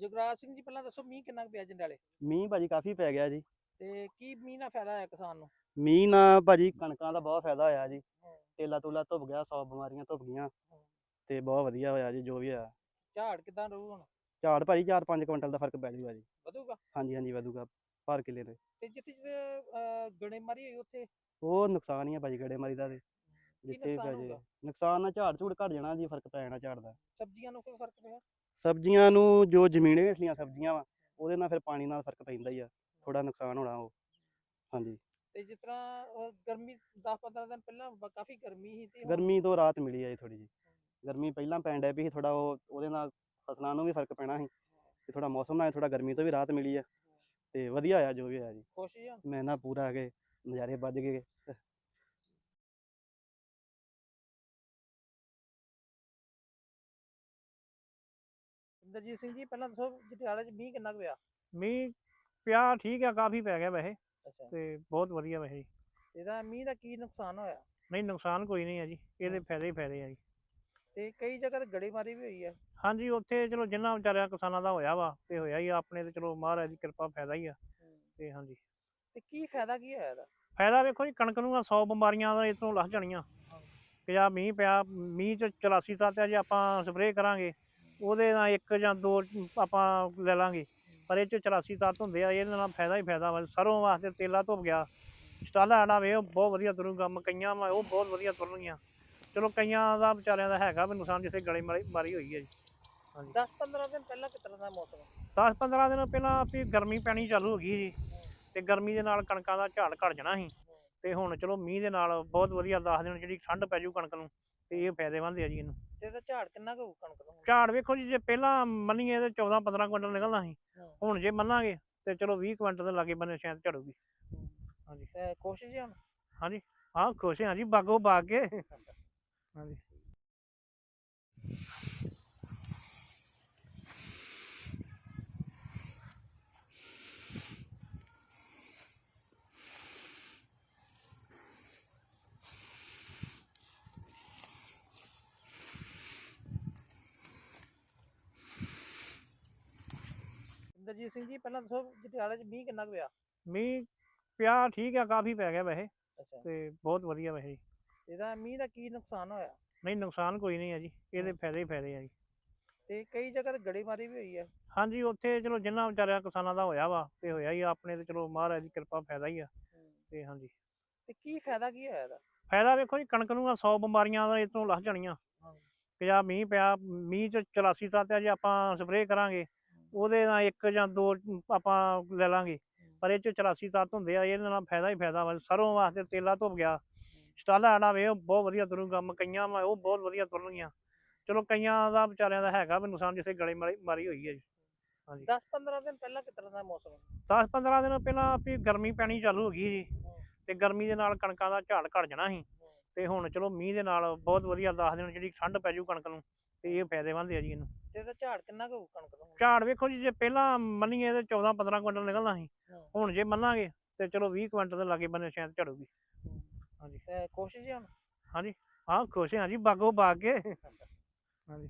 ਜਗਰਾਜ ਸਿੰਘ ਜੀ ਪਹਿਲਾਂ ਦੱਸੋ ਮੀਂਹ ਕਿੰਨਾ ਕੁ ਪਿਆ ਜੰਡਾਲੇ ਮੀਂਹ ਭਾਜੀ ਕਾਫੀ ਪੈ ਗਿਆ ਜੀ। ਤੇ ਕੀ ਮੀਂਹ ਨਾਲ ਫਾਇਦਾ ਹੋਇਆ ਕਿਸਾਨ ਨੂੰ? ਮੀਂਹ ਨਾਲ ਭਾਜੀ ਕਣਕਾਂ ਦਾ ਬਹੁਤ ਫਾਇਦਾ ਹੋਇਆ ਜੀ। ਤੇਲਾ ਤੁਲਾ ਧੁੱਪ ਗਿਆ ਸੌ ਬਿਮਾਰੀਆਂ ਧੁੱਪ ਗਈਆਂ। ਤੇ ਬਹੁਤ ਵਧੀਆ ਹੋਇਆ ਜੀ ਜੋ ਵੀ ਹੋਇਆ। ਝਾੜ ਕਿਦਾਂ ਰਹੂ ਹੁਣ? ਝਾੜ ਭਾਜੀ 4-5 ਕੁਇੰਟਲ ਦਾ ਫ਼ਰਕ ਪੈ ਜੂਗਾ ਜੀ। ਵਧੂਗਾ? ਹਾਂਜੀ ਹਾਂਜੀ ਵਧੂਗਾ। ਪਰ ਕਿੱਲੇ ਦੇ ਤੇ ਜਿੱਥੇ ਜਿੱਥੇ ਗੜੇਮਾਰੀ ਹੋਈ ਉੱਥੇ? ਉਹ ਨੁਕਸਾਨ ਹੀ ਆ ਭਾਜੀ ਗੜੇ ਮਾਰੀ ਦਾ ਤੇ। ਜਿੱਥੇ ਵੀ ਨੁਕਸਾਨ ਪੈ ਜੇ ਹੋਊਗਾ? ਨੁਕਸਾਨ ਨਾਲ ਝਾੜ ਝੂੜ ਘਟ ਜਾਣਾ ਜੀ ਫ਼ਰਕ ਪੈ ਜਾਣਾ ਝਾੜ ਦਾ। ਸਬਜ਼ੀਆਂ ਨੂੰ ਕੋਈ ਫ਼ਰਕ ਪਿਆ? ਸਬਜ਼ੀਆਂ ਨੂੰ ਜੋ ਜ਼ਮੀਨ ਹੇਠਲੀਆਂ ਸਬਜ਼ੀਆਂ ਵਾ ਉਹਦੇ ਨਾਲ ਫਿਰ ਪਾਣੀ ਨਾਲ ਫ਼ਰਕ ਪੈਂਦਾ ਹੀ ਆ ਥੋੜਾ ਨੁਕਸਾਨ ਹੋਣਾ ਉਹ। ਹਾਂਜੀ। ਤੇ ਜਿਸ ਤਰ੍ਹਾਂ ਅਹ, ਗਰਮੀ 10-15 ਦਿਨ ਪਹਿਲਾਂ ਬ- ਕਾਫੀ ਗਰਮੀ ਸੀ ਤੇ ਹੁਣ। ਗਰਮੀ ਤੋਂ ਰਾਹਤ ਮਿਲੀ ਆ ਜੀ ਥੋੜੀ ਜੀ ਗਰਮੀ ਪਹਿਲਾਂ ਪੈਣ ਡੈ ਪਈ ਸੀ ਥੋੜਾ ਉਹ ਉਹਦੇ ਨਾਲ ਫਸਲਾਂ ਨੂੰ ਵੀ ਫ਼ਰਕ ਪੈਣਾ ਸੀ ਤੇ ਥੋੜਾ ਮੌਸਮ ਨਾਲ ਥੋੜਾ ਗਰਮੀ ਤੋਂ ਵੀ ਰਾਹਤ ਮਿਲੀ ਆ ਤੇ ਵਧੀਆ ਹੋਇਆ ਜੋ ਵੀ ਹੋਇਆ ਜੀ। ਖੁਸ਼ ਹੁਣ? ਮੈਂ ਨਾ ਪੂਰਾ ਆ ਕੇ ਨਜ਼ਾਰੇ ਵੱਜ ਗਏ। ਇੰਦਰਜੀਤ ਸਿੰਘ ਜੀ ਪਹਿਲਾਂ ਦੱਸੋ ਜਟਿਆਲੇ 'ਚ ਮੀਂਹ ਕਿੰਨਾ ਕੁ ਪਿਆ? ਮੀਂਹ ਪਿਆ ਠੀਕ ਆ ਕਾਫੀ ਪੈ ਗਿਆ ਵੈਸੇ ਅੱਛਾ। ਤੇ ਬਹੁਤ ਵਧੀਆ ਵੈਸੇ ਜੀ। ਇਹਦਾ ਮੀਂਹ ਦਾ ਕੀ ਨੁਕਸਾਨ ਹੋਇਆ? ਨਹੀਂ ਨੁਕਸਾਨ ਕੋਈ ਨਹੀਂ ਆ ਜੀ ਇਹਦੇ ਫਾਇਦੇ ਹੀ ਫਾਇਦੇ ਆ ਜੀ। ਤੇ ਕਈ ਜਗ੍ਹਾ ਤੇ ਗੜੇਮਾਰੀ ਵੀ ਹੋਈ ਹੈ ਹਾਂਜੀ ਉੱਥੇ ਚਲੋ ਜਿੰਨਾ ਵਿਚਾਰਿਆਂ ਕਿਸਾਨਾਂ ਦਾ ਹੋਇਆ ਵਾ ਤੇ ਹੋਇਆ ਹੀ ਆ, ਆਪਣੇ ਤੇ ਚਲੋ ਮਹਾਰਾਜ ਦੀ ਕਿਰਪਾ ਫਾਇਦਾ ਹੀ ਆ। ਤੇ ਹਾਂਜੀ। ਤੇ ਕੀ ਫਾਇਦਾ ਕੀ ਹੋਇਆ ਇਹਦਾ? ਫਾਇਦਾ ਵੇਖੋ ਜੀ ਕਣਕ ਨੂੰ 100 ਬਿਮਾਰੀਆਂ ਦਾ ਇਤੋਂ ਲੱਥ ਜਾਣੀਆਂ। ਕਿ ਆ ਮੀਂਹ ਪਿਆ ਮੀਂਹ ਚ 84 ਤੱਤ ਆ ਜੇ ਆਪਾਂ ਸਪਰੇਅ ਕਰਾਂਗੇ ਉਹਦੇ ਨਾਲ ਇੱਕ ਜਾਂ ਦੋ ਆਪਾਂ ਲੈ ਲਾਂਗੇ। ਪਰ ਇਹ ਚ 84 ਤੱਤ ਹੁੰਦੇ ਆ ਇਹਦੇ ਨਾਲ ਫਾਇਦਾ ਹੀ ਫਾਇਦਾ ਵਾ। ਸਰੋਂ ਵਾਸਤੇ ਤੇਲਾ ਧੁੱਪ ਗਿਆ। ਸਟਾਲਾ ਆੜਾ ਵੇ ਉਹ ਬਹੁਤ ਵਧੀਆ ਤੁਰੂਗਾ ਮਕਈਆਂ ਵਾ ਉਹ ਬਹੁਤ ਵਧੀਆ ਤੁਰਨਗੀਆਂ ਚਲੋ ਕਈਆਂ ਦਾ ਵਿਚਾਰਿਆਂ ਦਾ ਹੈਗਾ ਵੀ ਨੁਕਸਾਨ ਜਿੱਥੇ ਗਲੇ ਮਾਰੀ ਮਾਰੀ ਹੋਈ ਹੈ ਜੀ। 10-15 ਦਿਨ ਪਹਿਲਾਂ ਤਰ੍ਹਾਂ ਦਾ ਮੌਸਮ 10 15 ਦਿਨ ਪਹਿਲਾਂ ਵੀ ਗਰਮੀ ਪੈਣੀ ਚਾਲੂ ਹੋ ਗਈ ਜੀ ਤੇ ਗਰਮੀ ਦੇ ਨਾਲ ਕਣਕਾਂ ਦਾ ਝਾੜ ਘਟ ਜਾਣਾ ਸੀ। ਤੇ ਹੁਣ ਚਲੋ ਮੀਂਹ ਦੇ ਨਾਲ ਬਹੁਤ ਵਧੀਆ 10 ਦਿਨ ਜਿਹੜੀ ਠੰਡ ਪੈ ਜੂ ਕਣਕ ਨੂੰ। ਤੇ ਇਹ ਫਾਇਦੇਮੰਦ ਹੈ ਜੀ ਇਹਨੂੰ। ਤੇ ਇਹਦਾ ਝਾੜ ਕਿੰਨਾ ਕੁ ਹੋਊ ਕਣਕ ਦਾ ਹੁਣ? ਝਾੜ ਵੇਖੋ ਜੀ ਜੇ ਪਹਿਲਾਂ ਮੰਨੀਏ ਤੇ 14 15 ਕੁਇੰਟਲ ਨਿਕਲਣਾ ਸੀ। ਹਾਂ। ਹੁਣ ਜੇ ਮੰਨਾਂਗੇ ਤੇ ਚਲੋ 20 ਕੁਇੰਟਲ ਦੇ ਲਾਗੇ ਬੰਨੇ ਸ਼ਾਇਦ ਝੜੂਗੀ। ਹਾਂਜੀ। ਤੇ ਕੋਸ਼ਿਸ਼ ਜੀ ਹੁਣ? ਹਾਂ ਖੁਸ਼ ਹਾਂ ਜੀ ਬਾਗੋ ਬਾਗ ਕੇ। ਹਾਂਜੀ। ਇੰਦਰਜੀਤ ਸਿੰਘ ਜੀ ਪਹਿਲਾਂ ਦੱਸੋ ਜਟਿਆਲੇ 'ਚ ਮੀਂਹ ਕਿੰਨਾ ਕੁ ਪਿਆ? ਮੀਂਹ ਪਿਆ ਠੀਕ ਆ ਕਾਫੀ ਪੈ ਗਿਆ ਵੈਸੇ ਅੱਛਾ। ਤੇ ਬਹੁਤ ਵਧੀਆ ਵੈਸੇ। ਇਹਦਾ ਮੀਂਹ ਦਾ ਕੀ ਨੁਕਸਾਨ ਹੋਇਆ? ਨਹੀਂ ਨੁਕਸਾਨ ਕੋਈ ਨਹੀਂ ਹੈ ਜੀ ਇਹਦੇ ਫਾਇਦੇ ਹੀ ਫਾਇਦੇ ਆ ਜੀ। ਤੇ ਕਈ ਜਗ੍ਹਾ ਤੇ ਗੜੇਮਾਰੀ ਵੀ ਹੋਈ ਹੈ ਹਾਂਜੀ ਉੱਥੇ ਚਲੋ ਜਿੰਨਾ ਵਿਚਾਰਿਆਂ ਕਿਸਾਨਾਂ ਦਾ ਹੋਇਆ ਵਾ ਤੇ ਹੋਇਆ ਹੀ ਆ, ਆਪਣੇ ਤੇ ਚਲੋ ਮਹਾਰਾਜ ਦੀ ਕਿਰਪਾ ਫਾਇਦਾ ਹੀ ਆ। ਤੇ ਹਾਂਜੀ। ਤੇ ਕੀ ਫਾਇਦਾ ਕੀ ਹੋਇਆ ਇਹਦਾ? ਫਾਇਦਾ ਵੇਖੋ ਜੀ ਕਣਕ ਨੂੰ 100 ਬਿਮਾਰੀਆਂ ਦਾ ਇਤੋਂ ਲੱਥ ਜਾਣੀਆਂ। ਹਾਂ। ਕਿ ਆ ਮੀਂਹ ਪਿਆ ਮੀਂਹ ਚ 84 ਤੱਤ ਆ ਜੇ ਆਪਾਂ ਸਪਰੇਅ ਕਰਾਂਗੇ ਉਹਦੇ ਨਾਲ ਇੱਕ ਜਾਂ ਦੋ ਆਪਾਂ ਲੈ ਲਾਂਗੇ। ਪਰ ਇਹ ਚ 84 ਤੱਤ ਹੁੰਦੇ ਆ ਇਹਦੇ ਨਾਲ ਫਾਇਦਾ ਹੀ ਫਾਇਦਾ ਵਾ। ਸਰੋਂ ਵਾਸਤੇ ਤੇਲਾ ਧੁੱਪ ਗਿਆ। ਸਟਾਲਾ ਆੜਾ ਵੇ ਬਹੁਤ ਵਧੀਆ ਤੁਰੂਗਾ ਮਕਈਆਂ ਵਾ ਉਹ ਬਹੁਤ ਵਧੀਆ ਤੁਰਨਗੀਆਂ। ਚਲੋ ਕਈਆਂ ਦਾ ਵਿਚਾਰਿਆਂ ਦਾ ਹੈਗਾ ਵੀ ਨੁਕਸਾਨ ਜਿੱਥੇ ਗਲੇ ਮਾਰੀ ਮਾਰੀ ਹੋਈ ਹੈ। ਜੀ ਹਾਂਜੀ 10-15 ਦਿਨ ਪਹਿਲਾਂ ਤਰ੍ਹਾਂ ਦਾ ਮੌਸਮ 10 15 ਦਿਨ ਪਹਿਲਾਂ ਵੀ ਗਰਮੀ ਪੈਣੀ ਚਾਲੂ ਹੋ ਗਈ ਜੀ ਤੇ ਗਰਮੀ ਦੇ ਨਾਲ ਕਣਕਾਂ ਦਾ ਝਾੜ ਘਟ ਜਾਣਾ ਸੀ। ਤੇ ਹੁਣ ਚਲੋ ਮੀਂਹ ਦੇ ਨਾਲ ਬਹੁਤ ਵਧੀਆ 10 ਦਿਨ ਜਿਹੜੀ ਠੰਡ ਪੈ ਜੂ ਕਣਕ ਨੂੰ ਤੇ ਇਹ ਫਾਇਦੇਮੰਦ ਹੈ ਜੀ ਇਹਨੂੰ। ਤੇ ਇਹਦਾ ਝਾੜ ਕਿੰਨਾ ਕੁ ਹੋਊ ਕਣਕ ਦਾ ਹੁਣ? ਝਾੜ ਵੇਖੋ ਜੀ ਜੇ ਪਹਿਲਾਂ ਮੰਨੀਏ ਤੇ 14 15 ਕੁਇੰਟਲ ਨਿਕਲਣਾ ਸੀ। ਹਾਂ। ਹੁਣ ਜੇ ਮੰਨਾਂਗੇ ਤੇ ਚਲੋ 20 ਕੁਇੰਟਲ ਦੇ ਲਾਗੇ ਬੰਨੇ ਸ਼ਾਇਦ ਝੜੂਗੀ। ਹਾਂਜੀ। ਤੇ ਕੋਸ਼ਿਸ਼ ਜੀ ਹੁਣ? ਹਾਂ ਖੁਸ਼ ਹਾਂ ਜੀ ਬਾਗੋ ਬਾਗ ਕੇ। ਹਾਂਜੀ।